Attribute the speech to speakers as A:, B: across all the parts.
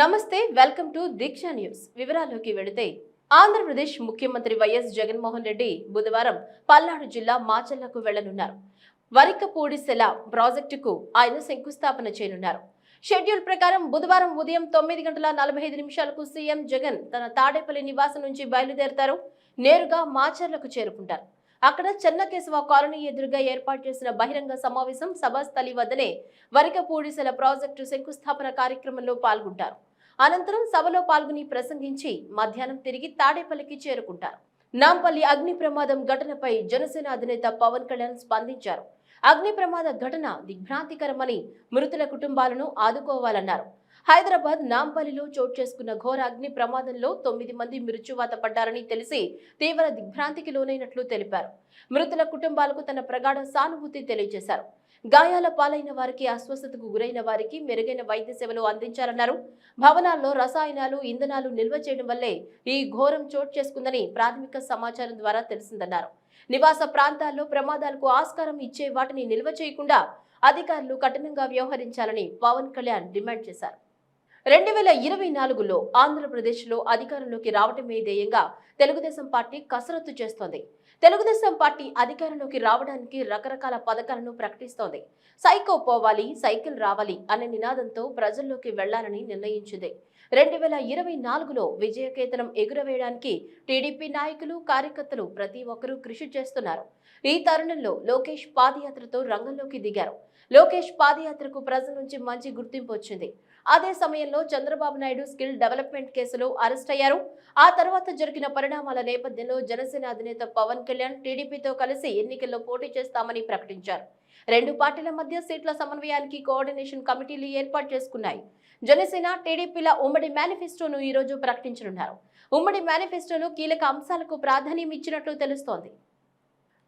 A: నమస్తే welcome to Deeksha news. వివరాల్లోకి వెళితే ఆంధ్రప్రదేశ్ ముఖ్యమంత్రి వైఎస్ జగన్మోహన్ రెడ్డి బుధవారం పల్నాడు జిల్లా మాచల్లకు వెళ్ళనున్నారు. వరికపూడిసెల ప్రాజెక్టుకు ఆయన శంకుస్థాపన చేయనున్నారు. షెడ్యూల్ ప్రకారం బుధవారం ఉదయం తొమ్మిది గంటల నలభై ఐదు నిమిషాలకు సీఎం జగన్ తన తాడేపల్లి నివాసం నుంచి బయలుదేరతారు. నేరుగా మాచర్లకు చేరుకుంటారు. అక్కడ చెన్నకేశవ కాలనీ ఎదురుగా ఏర్పాటు చేసిన బహిరంగ సమావేశం సభాస్థలి వద్దనే వరికపూడిసెల ప్రాజెక్టు శంకుస్థాపన కార్యక్రమంలో పాల్గొంటారు. అనంతరం సభలో పాల్గొని ప్రసంగించి మధ్యాహ్నం తిరిగి తాడేపల్లికి చేరుకుంటారు. నాంపల్లి అగ్ని ప్రమాదం ఘటనపై జనసేన అధినేత పవన్ కళ్యాణ్ స్పందించారు. అగ్ని ప్రమాద ఘటన దిగ్భ్రాంతికరమని మృతుల కుటుంబాలను ఆదుకోవాలన్నారు. హైదరాబాద్ నాంపల్లిలో చోటు చేసుకున్న ఘోర అగ్ని ప్రమాదంలో తొమ్మిది మంది మృత్యువాత పడ్డారని తెలిసి తీవ్ర దిగ్భ్రాంతికి లోనైనట్లు తెలిపారు. మృతుల కుటుంబాలకు తన ప్రగాఢ సానుభూతి తెలియజేశారు. గాయాల పాలైన వారికి అస్వస్థతకు గురైన వారికి మెరుగైన వైద్య సేవలు అందించాలన్నారు. భవనాల్లో రసాయనాలు ఇంధనాలు నిల్వ చేయడం వల్లే ఈ ఘోరం చోటు చేసుకుందని ప్రాథమిక సమాచారం ద్వారా తెలిసిందన్నారు. నివాస ప్రాంతాల్లో ప్రమాదాలకు ఆస్కారం ఇచ్చే వాటిని నిల్వ చేయకుండా అధికారులు కఠినంగా వ్యవహరించాలని పవన్ కళ్యాణ్ డిమాండ్ చేశారు. రెండు వేల ఇరవై నాలుగులో ఆంధ్రప్రదేశ్లో అధికారంలోకి రావటమే ధ్యేయంగా తెలుగుదేశం పార్టీ కసరత్తు చేస్తోంది. తెలుగుదేశం పార్టీ అధికారంలోకి రావడానికి రకరకాల పథకాలను ప్రకటిస్తోంది. సైకో పోవాలి సైకిల్ రావాలి అనే నినాదంతో ప్రజల్లోకి వెళ్ళాలని నిర్ణయించింది. రెండు వేల ఇరవై నాలుగులో విజయకేతనం ఎగురవేయడానికి టీడీపీ నాయకులు కార్యకర్తలు ప్రతి ఒక్కరూ కృషి చేస్తున్నారు. ఈ తరుణంలో లోకేష్ పాదయాత్రతో రంగంలోకి దిగారు. లోకేష్ పాదయాత్రకు ప్రజల నుంచి మంచి గుర్తింపు వచ్చింది. అదే సమయంలో చంద్రబాబు నాయుడు స్కిల్ డెవలప్మెంట్ కేసులో అరెస్ట్ అయ్యారు. ఆ తర్వాత జరిగిన పరిణామాల నేపథ్యంలో జనసేన అధినేత పవన్ కళ్యాణ్ టీడీపీతో కలిసి ఎన్నికల్లో పోటీ చేస్తామని ప్రకటించారు. రెండు పార్టీల మధ్య సీట్ల సమన్వయానికి కోఆర్డినేషన్ కమిటీలు ఏర్పాటు చేసుకున్నాయి. జనసేన టీడీపీల ఉమ్మడి మేనిఫెస్టోను ఈ రోజు ప్రకటించనున్నారు. ఉమ్మడి మేనిఫెస్టోలో కీలక అంశాలకు ప్రాధాన్యం ఇచ్చినట్లు తెలుస్తోంది.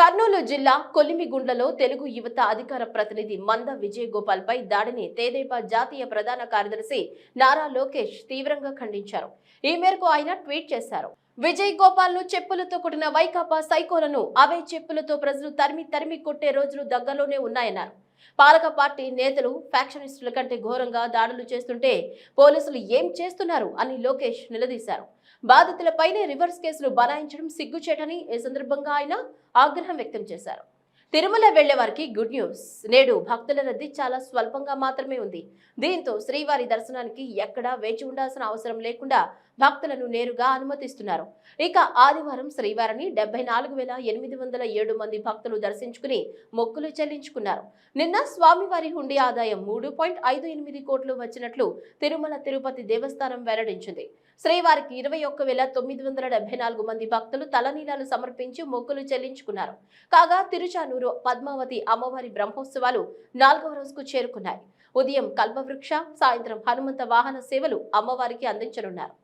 A: కర్నూలు జిల్లా కొలిమిగుండ్లలో తెలుగు యువత అధికార ప్రతినిధి మంద విజయ్ గోపాల్ పై దాడిని తేదేపా జాతీయ ప్రధాన కార్యదర్శి నారా లోకేష్ తీవ్రంగా ఖండించారు. ఈ మేరకు ఆయన ట్వీట్ చేశారు. విజయ్ గోపాల్ను చెప్పులతో కొట్టిన వైకాపా సైకోలను అవే చెప్పులతో ప్రజలు తరిమి తరిమి కొట్టే రోజులు దగ్గరలోనే ఉన్నాయన్నారు. పాలక పార్టీ నేతలు ఫ్యాక్షనిస్టుల కంటే ఘోరంగా దాడులు చేస్తుంటే పోలీసులు ఏం చేస్తున్నారు అని లోకేష్ నిలదీశారు. బాధితులపైనే రివర్స్ కేసులు బనాయించడం సిగ్గుచేటని ఈ సందర్భంగా ఆయన ఆగ్రహం వ్యక్తం చేశారు. తిరుమల వెళ్ళే వారికి గుడ్ న్యూస్. నేడు భక్తుల రద్దీ చాలా స్వల్పంగా మాత్రమే ఉంది. దీంతో శ్రీవారి దర్శనానికి ఎక్కడా వేచి ఉండాల్సిన అవసరం లేకుండా భక్తులను నేరుగా అనుమతిస్తున్నారు. ఇక ఆదివారం శ్రీవారిని డెబ్బై నాలుగు వేల ఎనిమిది వందల ఏడు మంది భక్తులు దర్శించుకుని మొక్కులు చెల్లించుకున్నారు. నిన్న స్వామివారి హుండీ ఆదాయం మూడు పాయింట్ ఐదు ఎనిమిది కోట్లు వచ్చినట్లు తిరుమల తిరుపతి దేవస్థానం వెల్లడించింది. శ్రీవారికి ఇరవై ఒక్క వేల తొమ్మిది వందల డెబ్బై నాలుగు మంది భక్తులు తలనీలాలు సమర్పించి మొక్కులు చెల్లించుకున్నారు. కాగా తిరుచానూరు పద్మావతి అమ్మవారి బ్రహ్మోత్సవాలు నాలుగవ రోజుకు చేరుకున్నాయి. ఉదయం కల్పవృక్ష సాయంత్రం హనుమంత వాహన సేవలు అమ్మవారికి అందించనున్నారు.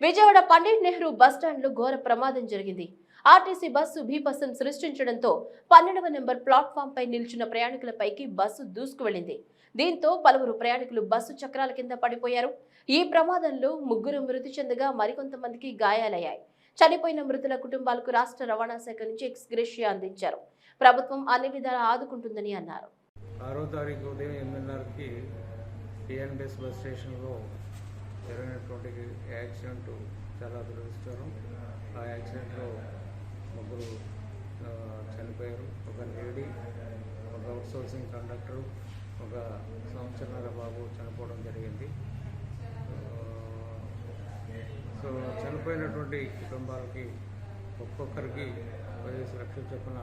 A: విజయవాడ పండిట్ నెహ్రూ బస్టాండ్లో ఘోర ప్రమాదం జరిగింది. ఆర్టీసీ బస్సు భీపసం సృష్టించడంతో పన్నెండవ నెంబర్ ప్లాట్ఫామ్ పై నిల్చున్న ప్రయాణికులపైకి బస్సు దూసుకు వెళ్ళింది దీంతో పలువురు ప్రయాణికులు బస్సు చక్రాల కింద పడిపోయారు. ఈ ప్రమాదంలో ముగ్గురు మృతి చెందగా మరికొంతమందికి గాయాలయ్యాయి. చనిపోయిన మృతుల కుటుంబాలకు రాష్ట్ర రవాణా శాఖ నుంచి ఎక్స్గ్రేషియా అందించారు. ప్రభుత్వం అన్ని విధాలా ఆదుకుంటుందని అన్నారు.
B: ఆరో తారీఖు ఉదయం ఎనిమిదిన్నరకి టిఎన్బిఎస్ బస్ స్టేషన్లో జరిగినటువంటి యాక్సిడెంట్ చాలా దురదృష్టకరం. ఆ యాక్సిడెంట్లో ముగ్గురు చనిపోయారు. ఒక లేడీ ఒక అవుట్సోర్సింగ్ కండక్టర్ ఒక సంవత్సరాల బాబు చనిపోవడం జరిగింది. సో చనిపోయినటువంటి కుటుంబాలకి ఒక్కొక్కరికి పదిహేను లక్షలు చొప్పున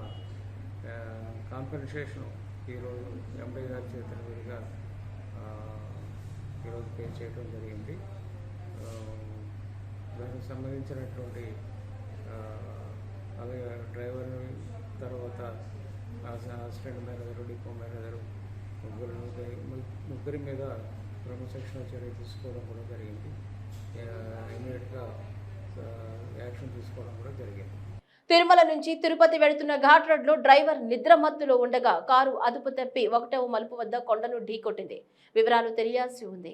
B: కాంపెన్సేషన్ ఈరోజు ఎంపీ గారి చేతుల మీదుగా ఈరోజు పే చేయడం జరిగింది. దానికి సంబంధించినటువంటి అలాగే డ్రైవర్ తర్వాత అసిస్టెంట్ మేనేజరు డిపో మేనేజరు ముగ్గురు ముగ్గురి మీద క్రమశిక్షణ చర్య తీసుకోవడం కూడా జరిగింది. ఇమీడియట్గా యాక్షన్ తీసుకోవడం కూడా జరిగింది.
A: తిరుమల నుంచి తిరుపతి వెళుతున్న ఘాట్ రోడ్లో డ్రైవర్ నిద్రమత్తులో ఉండగా కారు అదుపు తప్పి ఒకటవ మలుపు వద్ద కొండను ఢీకొట్టింది. వివరాలు తెలియాల్సి ఉంది.